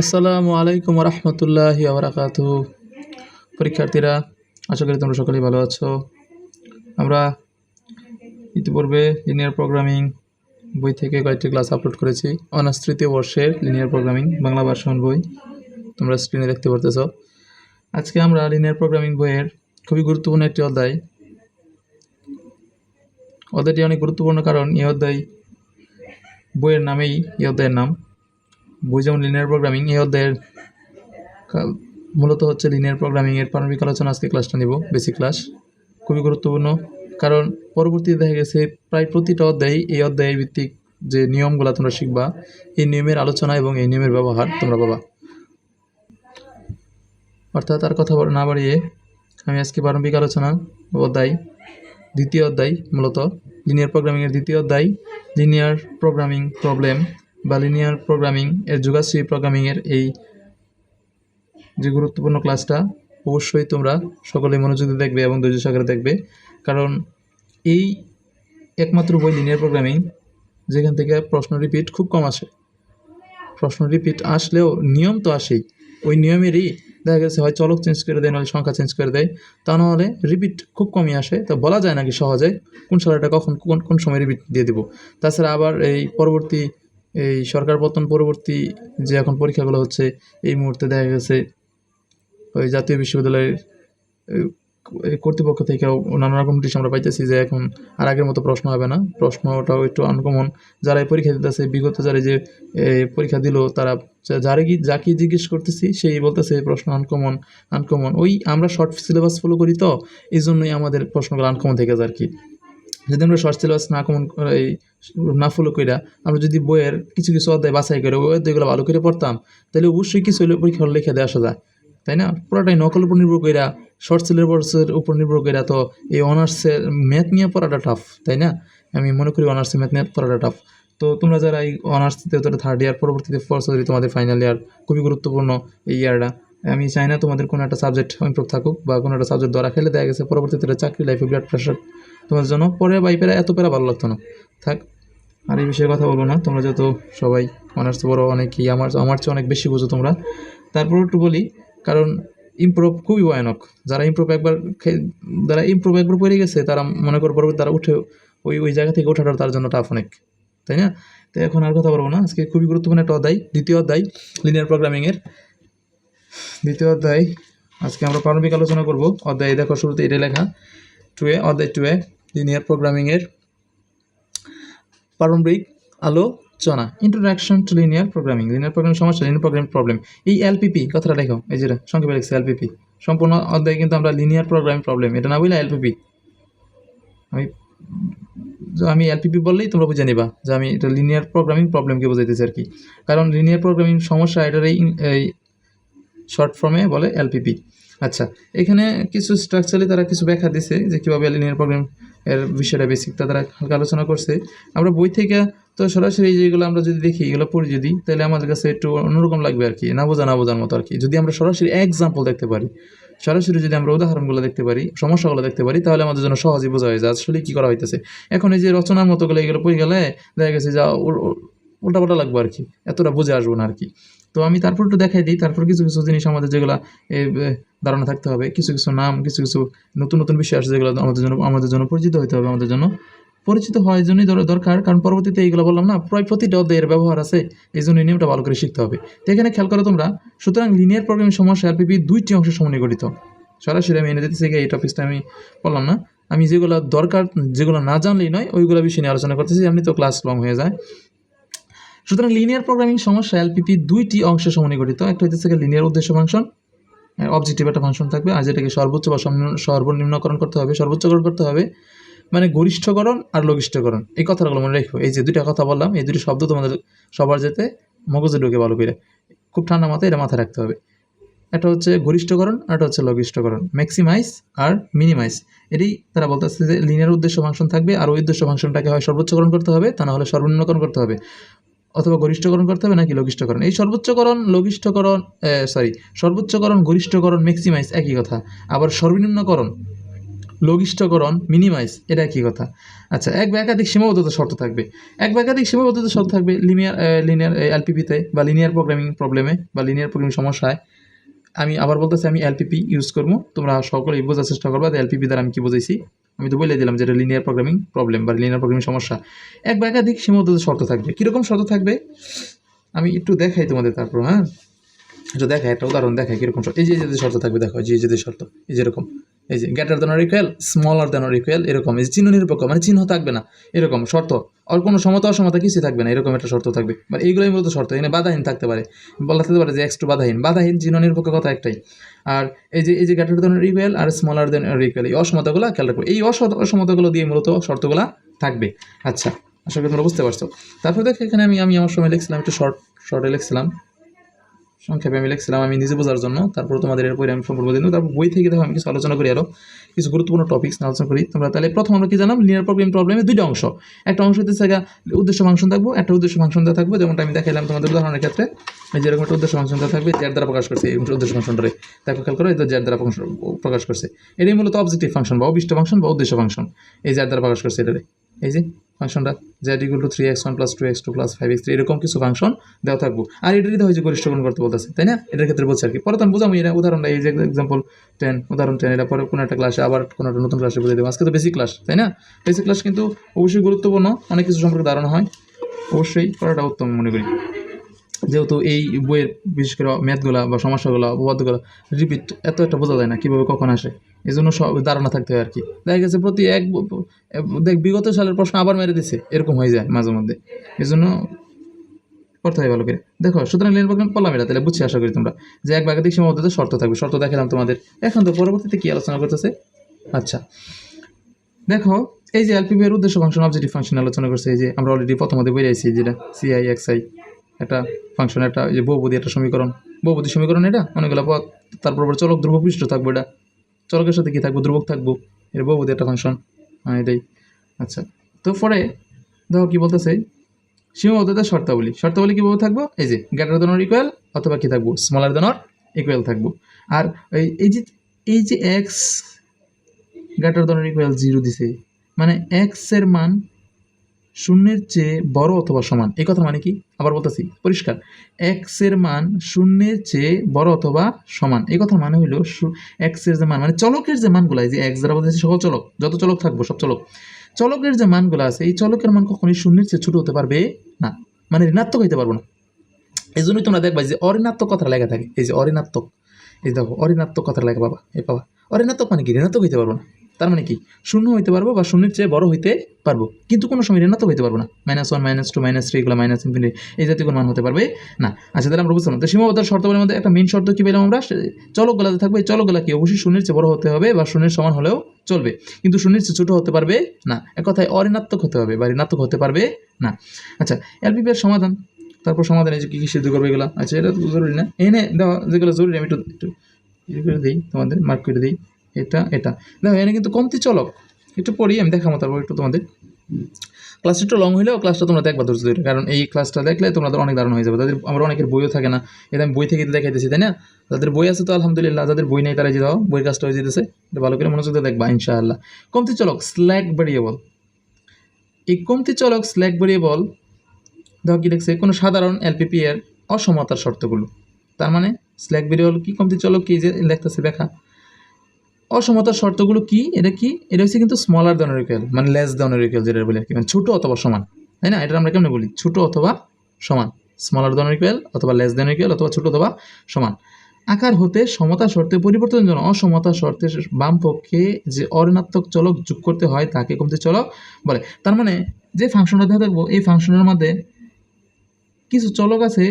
আসসালামু আলাইকুম রহমতুল্লাহি আবরাকাতু পরীক্ষার্থীরা, আশা করি তোমরা সকলেই ভালো আছো। আমরা ইতিপূর্বে লিনিয়ার প্রোগ্রামিং বই থেকে কয়েকটি ক্লাস আপলোড করেছি। অনার্স তৃতীয় বর্ষের লিনিয়ার প্রোগ্রামিং বাংলা ভার্সন বই, তোমরা স্ক্রিনে দেখতে পারতেছ। আজকে আমরা লিনিয়ার প্রোগ্রামিং বইয়ের খুবই গুরুত্বপূর্ণ একটি অধ্যায়, অধ্যায়টি অনেক গুরুত্বপূর্ণ কারণ এই অধ্যায় বইয়ের নামেই, এই অধ্যায়ের নাম বই যেমন লিনিয়ার প্রোগ্রামিং এই অধ্যায়ের মূলত হচ্ছে লিনিয়ার প্রোগ্রামিংয়ের প্রারম্ভিক আলোচনা আজকে ক্লাসটা নিব বেসিক ক্লাস খুবই গুরুত্বপূর্ণ, কারণ পরবর্তীতে দেখা গেছে প্রায় প্রতিটা অধ্যায় এই অধ্যায়ের ভিত্তিক যে নিয়মগুলো তোমরা শিখবা, এই নিয়মের আলোচনা এবং এই নিয়মের ব্যবহার তোমরা পাবা। অর্থাৎ আর কথা না বাড়িয়ে আমি আজকে প্রারম্ভিক আলোচনা অধ্যায়, দ্বিতীয় অধ্যায় মূলত। লিনিয়ার প্রোগ্রামিংয়ের দ্বিতীয় অধ্যায় লিনিয়ার প্রোগ্রামিং প্রবলেম বা লিনিয়ার প্রোগ্রামিং এর যুগাশ্রী প্রোগ্রামিংয়ের এই যে গুরুত্বপূর্ণ ক্লাসটা অবশ্যই তোমরা সকলে মনোযোগ দেখবে এবং ধৈর্য সহকারে দেখবে। কারণ এই একমাত্র বই লিনিয়ার প্রোগ্রামিং যেখান থেকে প্রশ্ন রিপিট খুব কম আসে। প্রশ্ন রিপিট আসলেও নিয়ম তো আসেই। ওই নিয়মেরই দেখা গেছে, হয় চলক চেঞ্জ করে দেয় নাহলে সংখ্যা চেঞ্জ করে দেয়। তা নাহলে রিপিট খুব কমই আসে। তো বলা যায় নাকি সহজে? কোন সালটা কখন, কোন কোন সময় রিপিট দিয়ে দেবো? তাছাড়া আবার এই পরবর্তী এই সরকার পতন পরবর্তী যে এখন পরীক্ষাগুলো হচ্ছে, এই মুহূর্তে দেখা গেছে ওই জাতীয় বিশ্ববিদ্যালয়ের কর্তৃপক্ষ থেকেও নানা রকম নোটিশ আমরা পাইতেছি যে এখন আর আগের মতো প্রশ্ন হবে না। প্রশ্নটাও একটু আনকমন যারা এই পরীক্ষা দিতেছে, বিগত যারা যে পরীক্ষা দিল, তারা যা- কি যাকে জিজ্ঞেস করতেছি, সেই বলতেছে প্রশ্ন আনকমন আনকমন ওই আমরা শর্ট সিলেবাস ফলো করি তো এই জন্যই আমাদের প্রশ্নগুলো আনকমন থেকে যায় আর কি। যদি আমরা শর্ট সিলেবাস না কমন এই না ফলো কইরা। আমরা যদি বইয়ের কিছু কিছু অধ্যায় বাছাই করে, ওই অধ্যায়গুলো ভালো করে পড়তাম, তাহলে অবশ্যই কিছু হলে পরীক্ষা লিখে দেওয়া আসা যায়। তাই না? পুরোটাই নকল উপর নির্ভর কইরা শর্ট সিলেবাসের উপর নির্ভর কইরা তো এই অনার্সের ম্যাথ নিয়ে পড়াটা টাফ তাই না? আমি মনে করি অনার্সে ম্যাথ নিয়ে পড়াটা টাফ তো তোমরা যারা এই অনার্স তৃতীয় থার্ড ইয়ার পরবর্তীতে ফোর্থ যদি তোমাদের ফাইনাল ইয়ার খুবই গুরুত্বপূর্ণ এই ইয়ারটা আমি চাই না তোমাদের কোনো একটা সাবজেক্ট ইম্প্রুভ থাকুক বা কোনো একটা সাবজেক্ট ধরা খেলে দেখা গেছে পরবর্তীতে চাকরি লাইফে ব্লাড প্রেশার তোমার জন্য। পরে বা এই পেরা এত পেরা ভালো লাগতো না। থাক, আর এই বিষয়ে কথা বলব না। তোমরা যত সবাই অনার্স বড়, অনেকই আমার আমার চেয়ে অনেক বেশি বুঝো তোমরা। তারপর একটু বলি, কারণ ইমপ্রুভ খুবই ভয়ানক। যারা ইমপ্রুভ একবার যারা ইমপ্রুভ একবার পড়ে গেছে, তারা মনে করো পরবর্তী তারা উঠে ওই ওই জায়গা থেকে ওঠাটা তার জন্য টাফ অনেক। তাই না? তো এখন আর কথা বলব না। আজকে খুবই গুরুত্বপূর্ণ একটা অধ্যায়, দ্বিতীয় অধ্যায় লিনিয়ার প্রোগ্রামিংয়ের দ্বিতীয় অধ্যায়, আজকে আমরা প্রারম্ভিক আলোচনা করব। অধ্যায় দেখো শুরুতে এটা লেখা। টু এ, অধ্যায় টু এ। লিনিয়ার প্রোগ্রামিংয়ের প্রারম্ভিক আলোচনা introduction to linear programming linear programming সমস্যা লিনিয়ার প্রোগ্রামিং প্রবলেম এই এলপিপি কথাটা লেখো, এই যেটা সংক্ষেপে লিখছে এলপিপি সম্পূর্ণ অধ্যায় কিন্তু আমরা লিনিয়ার প্রোগ্রামিং প্রবলেম এটা না বললে এলপিপি আমি আমি এলপিপি বললেই তোমরা বুঝে নিবা যে আমি এটা লিনিয়ার প্রোগ্রামিং প্রবলেমকে বোঝাইতেছি আর কি। কারণ লিনিয়ার প্রোগ্রামিং সমস্যা এটার এই শর্ট ফর্মে বলে এলপিপি আচ্ছা এখানে কিছু স্ট্রাকচারালি তারা কিছু ব্যাখ্যা দিছে যে কীভাবে লিনিয়ার প্রোগ্রাম এর বিষয়টা বেসিকটা তারা হালকা আলোচনা করছে। আমরা বই থেকে তো সরাসরি যেগুলো আমরা যদি দেখি, এগুলো পড়ি যদি, তাহলে আমাদের কাছে একটু অন্যরকম লাগবে আর কি, না বোঝা, না বোঝার মতো আর কি। যদি আমরা সরাসরি এক্সাম্পল দেখতে পারি, সরাসরি যদি আমরা উদাহরণগুলো দেখতে পারি, সমস্যাগুলো দেখতে পারি, তাহলে আমাদের জন্য সহজেই বোঝা হয়ে যায় আসলে কী করা হইতেছে। এখন এই যে রচনার মতো গুলো এগুলো পড়ে গেলে দেখা গেছে যা উল্টাপাল্টা লাগবে আর কি, এতটা বুঝে আসব না আর কি। তো আমি তারপর একটু দেখাই দিই, তারপর কিছু কিছু জিনিস আমাদের যেগুলো ধারণা থাকতে হবে। কিছু কিছু নাম, কিছু কিছু নতুন নতুন বিষয় আসে যেগুলো আমাদের জন্য আমাদের জন্য পরিচিত হতে হবে, আমাদের জন্য পরিচিত হওয়ার জন্যই দর- দরকার। কারণ পরবর্তীতে এইগুলো বললাম না, প্রায় প্রতিটা অধ্যায়ের ব্যবহার আছে এই জন্য নিয়মটা ভালো করে শিখতে হবে। তো এখানে খেয়াল করো তোমরা, সুতরাং লিনিয়ার প্রোগ্রামিং সমস্যা এলপিপি দুইটি অংশ সমন্বয় গঠিত। সরাসরি আমি এনে দিতেছি এই টপিকসটা আমি বললাম না। আমি যেগুলো দরকার, যেগুলো না জানলেই নয়, ওইগুলো বিষয় নিয়ে আলোচনা করতেছি এমনি তো ক্লাস লং হয়ে যায়। সুতরাং লিনিয়ার প্রোগ্রামিং সমস্যা এলপিপি দুইটি অংশে সমন্বয় গঠিত একটা হচ্ছে লিনিয়ার উদ্দেশ্য ফাংশন অবজেক্টিভ একটা ফাংশন থাকবে, আর যেটাকে সর্বোচ্চ বা সর্বনিম্নকরণ করতে হবে, সর্বোচ্চকরণ করতে হবে মানে গরিষ্ঠকরণ আর লঘিষ্ঠকরণ। এই কথাগুলো মনে রেখো। এই যে দুইটা কথা বললাম, এই দুটি শব্দ তোমাদের সবার যেতে মগজে ঢুকে ভালো করে। খুব ঠান্ডা মাথায় এটা মাথায় রাখতে হবে। একটা হচ্ছে গরিষ্ঠকরণ, আর একটা হচ্ছে লঘিষ্ঠকরণ। ম্যাক্সিমাইজ আর মিনিমাইজ এটি তারা বলতেছে যে লিনিয়ার উদ্দেশ্য ফাংশন থাকবে, আর ওই উদ্দেশ্য ফাংশনটাকে হয় সর্বোচ্চকরণ করতে হবে, তা না হলে সর্বনিম্নকরণ করতে হবে। অথবা গরিষ্ঠকরণ করতে হবে নাকি লঘিষ্ঠকরণ? এই সর্বোচ্চকরণ, লঘিষ্ঠকরণ সরি সর্বোচ্চকরণ, গরিষ্ঠকরণ ম্যাক্সিমাইজ একই কথা। আবার সর্বনিম্নকরণ, লঘিষ্ঠকরণ মিনিমাইজ এটা একই কথা। আচ্ছা এক বা একাধিক সীমাবদ্ধতা শর্ত থাকবে। এক বা একাধিক সীমাবদ্ধতা শর্ত থাকবে লিনিয়ার লিনিয়ার এলপিপিতে বা লিনিয়ার প্রোগ্রামিং প্রবলেমে বা লিনিয়ার প্রোগ্রামিং সমস্যায়। আমি আবার বলতেছি, আমি এলপিপি ইউজ করব। তোমরা সকলেই বোঝার চেষ্টা করবা এলপিপি দ্বারা আমি কি বুঝাইছি। আমি তো বলে দিলাম যে এটা লিনিয়ার প্রোগ্রামিং প্রবলেম বা লিনিয়ার প্রোগ্রামিং সমস্যা। এক বা একাধিক সীমাবদ্ধ শর্ত থাকবে। কীরকম শর্ত থাকবে? আমি একটু দেখাই তোমাদের তারপর হ্যাঁ? একটু দেখাই, একটা উদাহরণ দেখাই কীরকম শর্ত। এই যে যদি শর্ত থাকবে, দেখো যে যদি শর্ত, এই যেরকম এই যে greater than equal smaller than equal এরকম। চিহ্ন নিরপেক্ষ মানে চিহ্ন থাকবে না। এরকম শর্ত। আর কোনো সমতা অসমতা কিছুই থাকবে না, এরকম একটা শর্ত থাকবে। মানে এইগুলোই মূলত শর্ত। এখানে বাধাহীন থাকতে পারে। বলা থাকতে পারে যে এক্স টু বাধাহীন। বাধাহীন, চিহ্ন নিরপেক্ষ কথা একটাই। আর এই যে এই যে গ্যাটার দেন ইকুয়াল আর স্মলার দেন ইকুয়াল এই অসমতাগুলো খেয়াল রাখবে। এই অসম অসমতাগুলো দিয়ে মূলত শর্তগুলো থাকবে। আচ্ছা আশা করি তোমরা বুঝতে পারছ। তারপর দেখো এখানে আমি আমি আমার সময় লিখছিলাম, একটু শর্ট শর্টে লিখছিলাম। সংক্ষেপে আমি লিখছিলাম, আমি নিজে বোঝার জন্য। তারপর তোমাদের এরপরে আমি সম্পূর্ণ দিন তারপর বই থেকে দেখো, আমি কিছু আলোচনা করি আরও কিছু গুরুত্বপূর্ণ টপিক্স আলোচনা করি। তোমরা তাহলে প্রথম আমরা কি জানলাম? লিনিয়ার প্রবলেম প্রবলেমে দুইটা অংশ। একটা অংশ হচ্ছে উদ্দেশ্য ফাংশন থাকব, একটা উদ্দেশ্য ফাংশন দেওয়া থাকবে। যেমনটা আমি দেখাইলাম তোমাদের উদাহরণের ক্ষেত্রে। যেরকম একটা উদ্দেশ্য ফাংশন দেওয়া থাকবে জ্যার দ্বারা প্রকাশ করছে এই উদ্দেশ্য ফাংশনটারে। দেখো, খেয়াল করো, এই তো জ্যার দ্বারা প্রকাশ করছে। এটাই মূলত অবজেক্টিভ ফাংশন বা অবিষ্ট ফাংশন বা উদ্দেশ্য ফাংশন এই জ্যার দ্বারা প্রকাশ করছে এটারে। এই যে ফাংশনটা Z equal to three X one plus two X two plus five X three এরকম কিছু ফাংশন দেওয়া থাকব। আর এটারই তো হয়েছে গরিষ্ঠকরণ করতে বলতেছে, তাই না? এটার ক্ষেত্রে বলছে আর কি। পরে তখন বুঝাম এটা। উদাহরণ এই যে এক্সাম্পল টেন উদাহরণ টেন এটা পরে কোনো একটা ক্লাসে আবার কোনো একটা নতুন ক্লাসে বুঝে দেবো। আজকে তো বেসিক ক্লাস তাই না? বেসিক ক্লাস কিন্তু অবশ্যই গুরুত্বপূর্ণ, অনেক কিছু সম্পর্কে ধারণা হয়। অবশ্যই করাটা উত্তম মনে করি। যেহেতু এই বইয়ের, বিশেষ করে ম্যাথগুলা বা সমস্যাগুলো উপপাদ্যগুলো রিপিট এত একটা বোঝা যায় না কীভাবে কখন আসে। এই জন্য সব ধারণা থাকতে হয় আর কি। দেখা গেছে প্রতি এক দেখ, বিগত সালের প্রশ্ন আবার মেরে দিছে, এরকম হয়ে যায় মাঝে মধ্যে। এই জন্য করতে হয় ভালো করে। দেখো, সুতরাং লিনিয়ার প্রোগ্রাম পড়লাম এটা, তাহলে বুঝছি আশা করি তোমরা যে এক বাগাতিক সীমাবদ্ধতা শর্ত থাকবে। শর্ত দেখালাম তোমাদের। এখন তো পরবর্তীতে কি আলোচনা করতেছে? আচ্ছা। দেখো, এই যে এলপিবি এর উদ্দেশ্য ফাংশন অবজেক্টিভ ফাংশন আলোচনা করছে, এই যে আমরা অলরেডি প্রথমতে বেরিয়ে আছি, যেটা সিআই এক্স আই একটা ফাংশন একটা যে বহুপদী একটা সমীকরণ। বহুপদী সমীকরণ এটা? অনেকগুলো পদ তারপর চলক ধ্রুবক পৃষ্ঠ থাকব এটা। চলকের সাথে কি থাকব? ধ্রুবক থাকব। এটা বহুপদী একটা ফাংশন হ্যাঁ এটাই। আচ্ছা তো পরে দেখো কি বলতেছে? সীমাবদ্ধতার শর্তাবলী। শর্তাবলী কীভাবে থাকব? এই যে গ্রেটার দেন ইকুয়াল অথবা কী থাকব? স্মলার দেন ইকুয়াল থাকব। আর এই এই যে এই যে X greater than equal zero দিছে মানে এক্সের মান শূন্যের চেয়ে বড় অথবা সমান? এই কথা মানে কি? আবার বলতেছি, পরিষ্কার। এক্সের মান শূন্যের চেয়ে বড় অথবা সমান? এই কথা মানে হইল এক্সের যে মান মানে চলকের যে মানগুলো যে এক্স দ্বারা বলতেছি, সকল চলক, যত চলক থাকব, সব চলক। চলকের যে মানগুলো আছে, এই চলকের মান কখনোই শূন্যের চেয়ে ছোট হতে পারবে না। মানে ঋণাত্মক হইতে পারব না। এই জন্যই তোমরা দেখবা যে অঋণাত্মক কথা লেখা থাকে। এই যে অঋণাত্মক। এই দেখো, অঋণাত্মক কথা লেখা, বাবা, এই বাবা অঋণাত্মক মানে কি? ঋণাত্মক হইতে পারব না। তার মানে কি? শূন্য হইতে পারব বা শূন্যের চেয়ে বড় হইতে পারব। কিন্তু কোনো সময় ঋণাত্মক হইতে পারব না। Minus one minus two minus three এগুলো মাইনাস ইনফিনিটি এই জাতীয় কোনো মান হতে পারবে না। আচ্ছা তাহলে আমরা বুঝলাম তো সীমাবদ্ধতার শর্তাবলীর মধ্যে একটা মেন শর্ত কি পেলাম আমরা? চলকগুলাতে থাকবে। এই চলকগুলা কি? অবশ্যই শূন্যের চেয়ে বড় হতে হবে বা শূন্যের সমান হলেও চলবে। কিন্তু শূন্যের চেয়ে ছোটো হতে পারবে না। এক কথায় অঋণাত্মক হতে হবে বা ঋণাত্মক হতে পারবে না। আচ্ছা এলপিপি এর সমাধান। তারপর সমাধান এই যে কী কী সিদ্ধ করবে এগুলো? আচ্ছা এটা তো জরুরি না। এনে দেওয়া যেগুলো জরুরি আমি একটু একটু ইয়ে দিই, তোমাদের মার্ক করে দিই। এটা এটা। দেখো, এখানে কিন্তু কমতি চলক। একটু পড়ি আমি দেখাবো তারপর একটু তোমাদের। ক্লাসটা একটু লং হলেও ক্লাসটা তোমরা দেখবা ধৈর্য ধরে। কারণ এই ক্লাসটা দেখলে তোমাদের অনেক দারুণ হয়ে যাবে। তাদের আমার অনেকের বইও থাকে না। এটা আমি বই থেকে দেখাইতেছি, তাই না? তাদের বই আছে তো আলহামদুলিল্লাহ, যাদের বই নেই তারা যে দাও বইয়ের কাজটা হয়ে যেতেছে। ভালো করে মনোযোগ দেখবা, ইনশাআল্লাহ। কমতি চলক স্ল্যাক ভেরিয়েবল এই কমতি চলক স্ল্যাক ভেরিয়েবল দেখো কি দেখছে? কোনো সাধারণ এলপিপি এর অসমতার শর্তগুলো। তার মানে স্ল্যাক ভেরিয়েবল কি কমতি চলক? কি যে লিখতেছে, দেখা। অসমতার শর্তগুলো কি? এটা কি? এটা হচ্ছে কিন্তু স্মলার দ্যান ইকুয়াল মানে লেস দ্যান ইকুয়াল যেটা বলি আর কি মানে ছোটো অথবা সমান, তাই না? এটা আমরা কেমন বলি? ছোটো অথবা সমান স্মলার দ্যান ইকুয়াল অথবা লেস দ্যান ইকুয়াল অথবা ছোটো অথবা সমান। আকার হতে সমতা শর্তে পরিবর্তনের জন্য অসমতা শর্তের বাম পক্ষে যে অঋণাত্মক চলক যোগ করতে হয় তাকে কমতি চলক বলে। তার মানে যে ফাংশনটা দেখা দেখব, এই ফাংশনের মধ্যে কিছু চলক আছে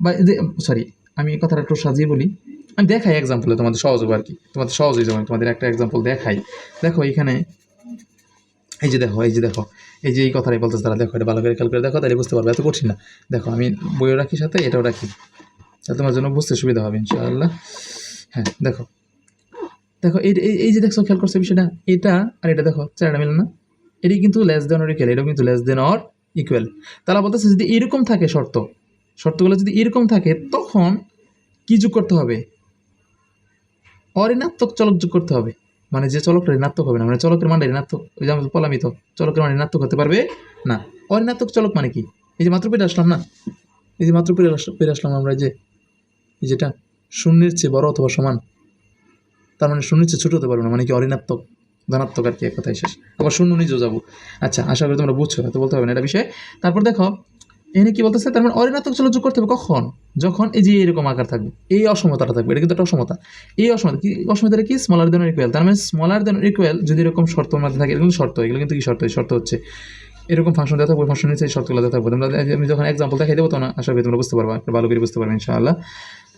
বা যে সরি আমি কথাটা একটু সাজিয়ে বলি। আমি দেখাই এক্সাম্পলে তোমাদের সহজ হবে আর কি। তোমাদের সহজ হয়ে যাবে তোমাদের একটা এক্সাম্পল দেখাই। দেখো এখানে, এই যে দেখো, এই যে দেখো, এই যে এই কথাটাই বলতেছে তারা, দেখো এটা ভালো করে খেয়াল করে দেখো তাহলে বুঝতে পারবে, এত কঠিন না। দেখো আমি বইও রাখি সাথে, এটাও রাখি। তাহলে তোমার জন্য বুঝতে সুবিধা হবে, ইনশাআল্লাহ। হ্যাঁ দেখো। দেখো, এই, এই- যে দেখছ, খেয়াল করছ বিষয়টা? এটা আর এটা দেখো, চারটা মিলে না? এটি কিন্তু লেস দেন অর ইকুয়াল এটাও কিন্তু লেস দেন অর ইকুয়াল তারা বলতেছে যদি এরকম থাকে শর্ত, শর্তগুলো যদি এরকম থাকে, তখন কি যোগ করতে হবে? অঋণাত্মক চলক যোগ করতে হবে। মানে যে চলকটা ঋণাত্মক হবে না মানে চলকের মানটা ঋণাত্মক, ওই যে চলকের মান ঋণাত্মক হতে পারবে না। অঋণাত্মক চলক মানে কি? এই যে মাত্র পেরে আসলাম না? এই যে মাত্র পেরে পেরে আসলাম আমরা যে যেটা শূন্যের চেয়ে বড় অথবা সমান, তার মানে শূন্যের চেয়ে ছোট হতে পারবে না মানে কি অঋণাত্মক, ধনাত্মক আর কি, এক কথায় শেষ। আবার শূন্য নিজেও যাব। আচ্ছা আশা করি তোমরা বুঝছ হয়তো বলতে হবে না এটা বিষয়ে। তারপর দেখো এখানে কি বলতেছে? তার মানে অঋণাত্মক চলক যোগ করতে হবে কখন? যখন এই যে এরকম আকার থাকবে। এই অসমতাটা থাকবে। এটা কিন্তু একটা অসমতা। এই অসমতা কি অসমতাটা কি? স্মলার দেন ইকুয়াল তার মানে স্মলার দেন ইকুয়াল যদি এরকম শর্ত মধ্যে থাকে, এগুলো শর্ত। এগুলো কিন্তু কি শর্ত? শর্ত হচ্ছে এরকম ফাংশন দেওয়া থাকবে ফাংশন নিচে শর্তগুলো দেওয়া থাকবে। তোমরা আমি যখন এক্সাম্পল দেখাই দেবো তখন আশা করি তোমরা বুঝতে পারবা। একটু ভালো করে বুঝতে পারবে, ইনশাআল্লাহ।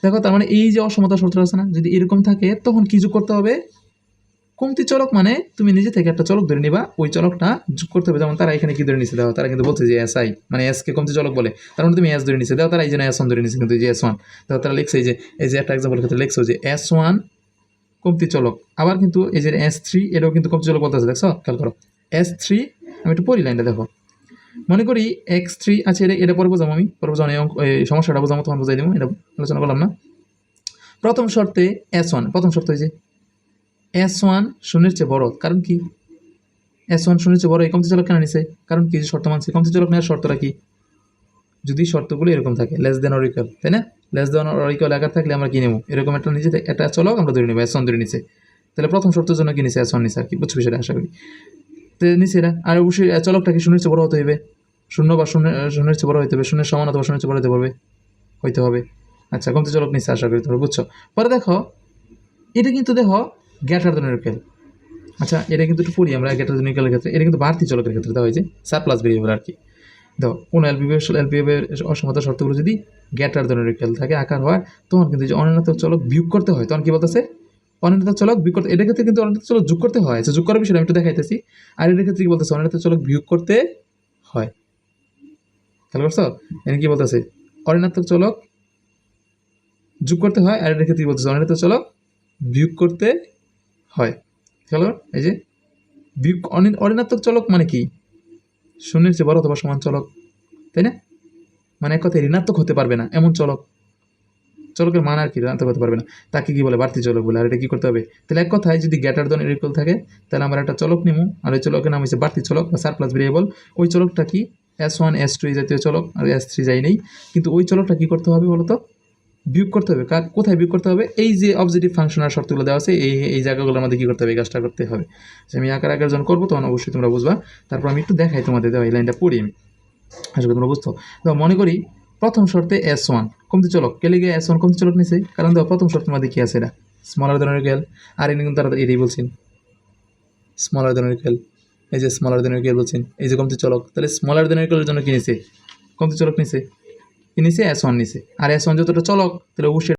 দেখো, তার মানে এই যে অসমতা শর্ত আছে না, যদি এরকম থাকে, তখন কি যোগ করতে হবে? কমতি চলক মানে তুমি নিজে থেকে একটা চলক ধরে নিবা, ওই চলকটা যোগ করতে হবে। যেমন তারা এখানে কি ধরে নিছে? দেখো তারা কিন্তু বলছে যে এস আই মানে এস কে কমতি চলক বলে। তার মানে তুমি এস ধরে নিছে। দেখো তারা এই জন্য এস ওয়ান ধরে নিছে, কিন্তু যে এস ওয়ান দেখো তারা লিখছে যে, এই যে একটা এক্সাম্পল ক্ষেত্রে লিখছো যে এস ওয়ান কমতি চলক। আবার কিন্তু এই যে এস থ্রি এটাও কিন্তু কমতি চলক বলতেছে, দেখছ? খেয়াল করো। এস থ্রি আমি একটু পড়ি লাইনটা, দেখো। মনে করি এক্স থ্রি আছে এটা এটা পরে বোঝাবো আমি। পরে এই এই সমস্যাটা বোঝাবো তখন বোঝাই দেবো, এটা আলোচনা করলাম না। প্রথম শর্তে এস ওয়ান প্রথম শর্ত হয়েছে এস ওয়ান শূন্যের চেয়ে বড় কারণ কি? এস ওয়ান শূন্যের চেয়ে বড় এই কমতি চলক কেন নিছে? কারণ কি শর্ত মানছে কমতি চলক নেওয়ার শর্তটা কি? যদি শর্তগুলো এরকম থাকে লেস দেন অরিকাল তাই না? লেস দেন অরিকাল আকার থাকলে আমরা কি নেব? এরকম একটা নিচে একটা চলক আমরা ধরে নেব এস ওয়ান ধরে নিচে তাহলে প্রথম শর্তের জন্য কি নিছে এস ওয়ান নিছে আর কি? বুঝছ বিষয়টা আশা করি। তো নিচে এটা আর অবশ্যই আহ, চলকটা কি শূন্যের চেয়ে বড় হতে হবে শূন্য বা শূন্য শূন্যের চেয়ে বড় হইতে হবে শূন্যের সমান অথবা শূন্যের চেয়ে বড় হতে পারবে হইতে হবে। আচ্ছা কমতি চলক নিচে আশা করি তোমরা বুঝছ। পরে দেখো এটা কিন্তু দেখো গ্যাটার দেন অরিকাল আচ্ছা এটা কিন্তু একটু পড়ি আমরা গ্যাটার দেন ক্ষেত্রে। এটা কিন্তু বাড়তি চলকের ক্ষেত্রে দেওয়া হয়েছে সার প্লাস ভেরিয়েবল আর কি। দেখো, কোন এলপিএফ এর অসমতা শর্তগুলো যদি গ্যাটার দেন অরিকাল থাকে, আকার হয়, তখন কিন্তু যে অনির্ণাত্মক চলক বিয়োগ করতে হয়, তখন কি বলতেছে? অনির্ণাত্মক চলক বিয়োগ করতে এটার ক্ষেত্রে কিন্তু অনির্ণাত্মক চলক যোগ করতে হয়। আচ্ছা যোগ করার বিষয়টা আমি একটু দেখাইতেছি। আর এটার ক্ষেত্রে কি বলতেছে? অনির্ণাত্মক চলক বিয়োগ করতে হয়। খেয়াল করছ? এখানে কি বলতেছে? অনির্ণাত্মক চলক যোগ করতে হয়, আর এটার ক্ষেত্রে কি বলতেছে? অনির্ণাত্মক চলক বিয়োগ করতে হয়। করো, এই যে অঋণাত্মক চলক মানে কি? শূন্যের চেয়ে বড় অথবা সমান চলক তাই না? মানে এক কথায় ঋণাত্মক হতে পারবে না এমন চলক। চলকের মান আর কি ঋণাত্মক হতে পারবে না। তাকে কি বলে? বাড়তি চলক বলে। আর এটা কি করতে হবে? তাহলে এক কথায় যদি গ্যাটার দন ইকুয়াল থাকে তাহলে আমরা একটা চলক নিমু। আর ওই চলকের নাম হচ্ছে বাড়তি চলক বা সার প্লাস ভেরিয়েবল ওই চলকটা কি? এস ওয়ান এস টু জাতীয় চলক। আর এস থ্রি যাই নেই। কিন্তু ওই চলকটা কি করতে হবে বলতো? বিয়োগ করতে হবে, কার, কোথায় বিয়োগ করতে হবে? এই যে অবজেক্টিভ ফাংশন আর শর্তগুলো দেওয়া আছে, এই এই জায়গাগুলোর মধ্যে কী করতে হবে? কাজটা করতে হবে। যে আমি আকার আকার যখন করব, তখন অবশ্যই তোমরা বুঝবা। তারপর আমি একটু দেখাই তোমাদের দেওয়া এই লাইনটা পড়ি আমি। তোমরা বুঝতো তো মনে করি প্রথম শর্তে এস ওয়ান কমতি চলক। কেলে গিয়ে এস ওয়ান কমতি চলক নিছে। কারণ দেখো, প্রথম শর্তের মধ্যে কি আছে এটা? স্মলার ধরনের গেল আর এনে কিন্তু তারা এটাই বলছেন। স্মলার ধরনের গেল এই যে স্মলার ধরনের গেল বলছেন। এই যে কমতি চলক। তাহলে স্মলার ধরনের গেলের জন্য কি নিছে? কমতি চলক নিছে। নিছে এস ওয়ান নিছে। আর এস ওয়ান যতটা চলক তাহলে অবশ্যই